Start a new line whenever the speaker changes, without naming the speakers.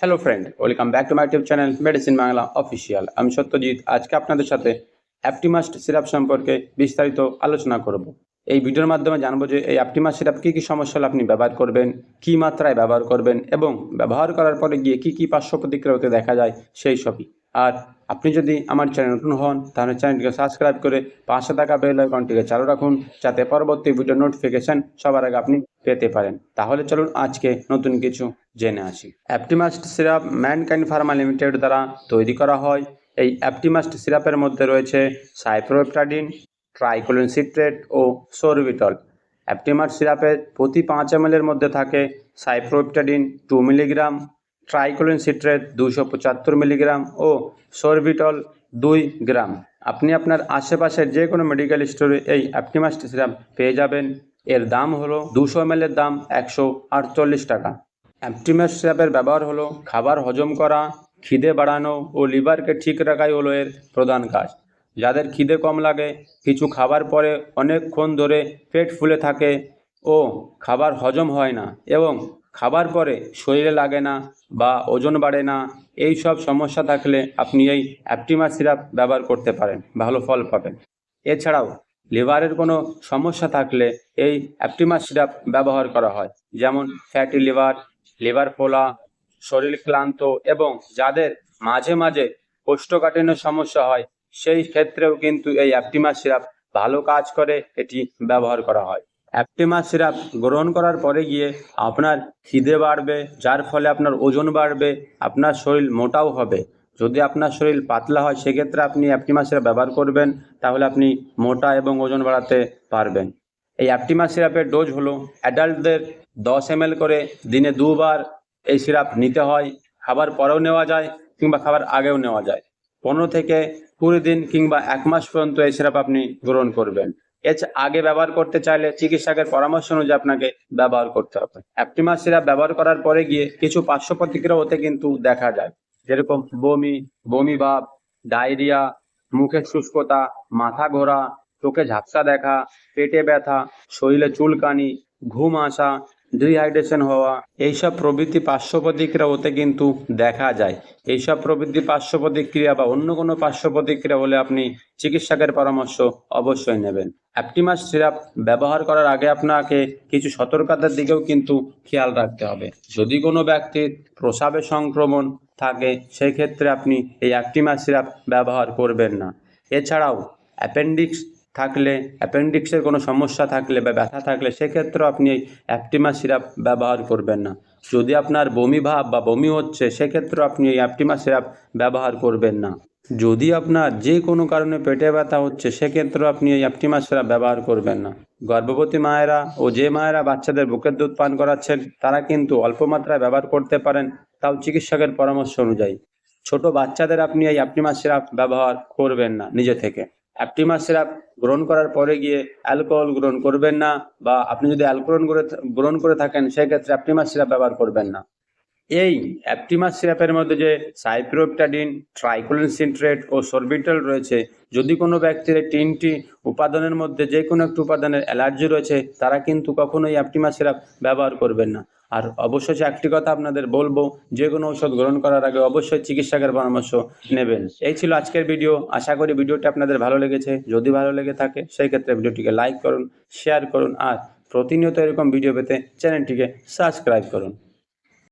Hello friend welcome back to my YouTube channel medicine Bangla official আমি সত্যজিৎ, আজকে আপনাদের সাথে অ্যাপটিমাস্ট সিরাপ সম্পর্কে বিস্তারিত আলোচনা করব। এই ভিডিওর মাধ্যমে জানব যে এই অ্যাপটিমাস সিরাপ কী কী সমস্যা হলে আপনি ব্যবহার করবেন, কী মাত্রায় ব্যবহার করবেন এবং ব্যবহার করার পরে গিয়ে কী কী পার্শ্ব প্রতিক্রিয়া হতে দেখা যায় সেই সবই। আর আপনি যদি আমার চ্যানেল নতুন হন, তাহলে চ্যানেলটিকে সাবস্ক্রাইব করে পাশে থাকা বেল আইকনটিকে চালু রাখুন, যাতে পরবর্তী ভিডিও নোটিফিকেশন সবার আগে আপনি পেতে পারেন। তাহলে চলুন আজকে নতুন কিছু জেনে আসি। Aptimust syrup Mankind Pharma Limited দ্বারা তৈরি করা হয়। এই অ্যাপটিমাস্ট সিরাপের মধ্যে রয়েছে সাইপ্রোপটাডিন ট্রাইকোলিন সিট্রেট ও সোরবিটল অ্যাপটিমাস সিরাপের প্রতি পাঁচ এম মধ্যে থাকে cyproheptadine two milligram tricholine citrate দুশো পঁচাত্তর মিলিগ্রাম ও সরবিটল দুই গ্রাম। আপনি আপনার আশেপাশের যে কোনো মেডিকেল স্টোরে এই অ্যাপটিমাস্ট সিরাপ পেয়ে যাবেন। এর দাম হলো দুশো এম দাম একশো আটচল্লিশ টাকা। অ্যাপটিমাস সিরাপের ব্যবহার হলো খাবার হজম করা, খিদে বাড়ানো ও লিভারকে ঠিক রাখাই হলো এর প্রধান কাজ। যাদের খিদে কম লাগে, কিছু খাবার পরে অনেকক্ষণ ধরে পেট ফুলে থাকে ও খাবার হজম হয় না এবং খাবার পরে শরীরে লাগে না বা ওজন বাড়ে না, এই সব সমস্যা থাকলে আপনি এই অ্যাপটিমা সিরাপ ব্যবহার করতে পারেন, ভালো ফল পাবেন। এছাড়াও লিভারের কোনো সমস্যা থাকলে এই অ্যাপটিমা সিরাপ ব্যবহার করা হয়, যেমন ফ্যাটি লিভার লিভার ফোলা, শরীর ক্লান্ত এবং যাদের মাঝে মাঝে কোষ্ঠকাঠিন্যের সমস্যা হয়, সেই ক্ষেত্রেও কিন্তু এই অ্যাপটিমা সিরাপ ভালো কাজ করে, এটি ব্যবহার করা হয়। অ্যাপটিমা সিরাপ গ্রহণ করার পরে গিয়ে আপনার খিদে বাড়বে, যার ফলে আপনার ওজন বাড়বে, আপনার শরীর মোটাও হবে। যদি আপনার শরীর পাতলা হয়, সেক্ষেত্রে আপনি অ্যাপটিমা সিরাপ ব্যবহার করবেন, তাহলে আপনি মোটা এবং ওজন বাড়াতে পারবেন। এই অ্যাপটিমা সিরাপের ডোজ হলো অ্যাডাল্টদের দশ এম করে দিনে দুবার এই সিরাপ নিতে হয়। খাবার পরেও নেওয়া যায় কিংবা খাবার আগেও নেওয়া যায়। পনেরো থেকে কুড়ি দিন কিংবা এক মাস পর্যন্ত এই সিরাপ আপনি গ্রহণ করবেন। এর আগে ব্যবহার করতে চাইলে চিকিৎসকের পরামর্শ অনুযায়ী আপনাকে ব্যবহার করতে হবে। অ্যাপটিমা সিরাপ ব্যবহার করার পরে গিয়ে কিছু পার্শ্ব প্রতিক্রিয়া হতে কিন্তু দেখা যায়। যেরকম বমি বমি ভাব, ডায়রিয়া, মুখে শুষ্কতা, মাথা ঘোরা, চোখে ঝাপসা দেখা, পেটে ব্যথা, শরীরে চুলকানি, ঘুম আসা ডিহাইড্রেশন হওয়া, এইসব প্রভৃতি পার্শ্ব প্রতিক্রিয়া হতে কিন্তু দেখা যায়। এইসব প্রভৃতি পার্শ্ব প্রতিক্রিয়া বা অন্য কোনো পার্শ্ব প্রতিক্রিয়া হলে আপনি চিকিৎসকের পরামর্শ অবশ্যই নেবেন। অ্যাপটিমাস সিরাপ ব্যবহার করার আগে আপনাকে কিছু সতর্কতার দিকেও কিন্তু খেয়াল রাখতে হবে। যদি কোনো ব্যক্তির প্রসাবে সংক্রমণ থাকে সেই ক্ষেত্রে আপনি এই অ্যাপটিমাস সিরাপ ব্যবহার করবেন না। এছাড়াও, অ্যাপেন্ডিক্স থাকলে, অ্যাপেন্ডিক্সের কোনো সমস্যা থাকলে বা ব্যথা থাকলে সেক্ষেত্রেও আপনি এই অ্যাপটিমা সিরাপ ব্যবহার করবেন না। যদি আপনার বমি ভাব বা বমি হচ্ছে, সেক্ষেত্রেও আপনি এই অ্যাপটিমা সিরাপ ব্যবহার করবেন না। যদি আপনার যে কোনো কারণে পেটে ব্যথা হচ্ছে, সেক্ষেত্রেও আপনি এই অ্যাপটিমা সিরাপ ব্যবহার করবেন না। গর্ভবতী মায়েরা ও যে মায়েরা বাচ্চাদের বুকের দুধ পান করাচ্ছেন, তারা কিন্তু অল্প মাত্রায় ব্যবহার করতে পারেন, তাও চিকিৎসকের পরামর্শ অনুযায়ী। ছোট বাচ্চাদের আপনি এই অ্যাপটিমা সিরাপ ব্যবহার করবেন না, নিজে থেকে। অ্যাপটিমা সিরাপ গ্রহণ করার পরে গিয়ে অ্যালকোহল গ্রহণ করবেন না বা আপনি যদি অ্যালকোহল গ্রহণ করে থাকেন, সেক্ষেত্রে অ্যাপটিমা সিরাপ ব্যবহার করবেন না। এই অ্যাপটিমাস সিরাপের মধ্যে যে সাইপ্রোপটাডিন, ট্রাইকোলিন সিনট্রেট ও সরবিটল রয়েছে, যদি কোনো ব্যক্তির তিনটি উপাদানের মধ্যে যে কোনো একটি উপাদানের অ্যালার্জি রয়েছে, তারা কিন্তু কখনোই অ্যাপটিমাস সিরাপ ব্যবহার করবেন না। আর অবশ্যই একটি কথা আপনাদের বলব, যে কোনো ঔষধ গ্রহণ করার আগে অবশ্যই চিকিৎসকের পরামর্শ নেবেন। এই ছিল আজকের ভিডিও, আশা করি ভিডিওটি আপনাদের ভালো লেগেছে। যদি ভালো লেগে থাকে, সেই ক্ষেত্রে ভিডিওটিকে লাইক করুন, শেয়ার করুন, আর প্রতিনিয়ত এরকম ভিডিও পেতে চ্যানেলটিকে সাবস্ক্রাইব করুন।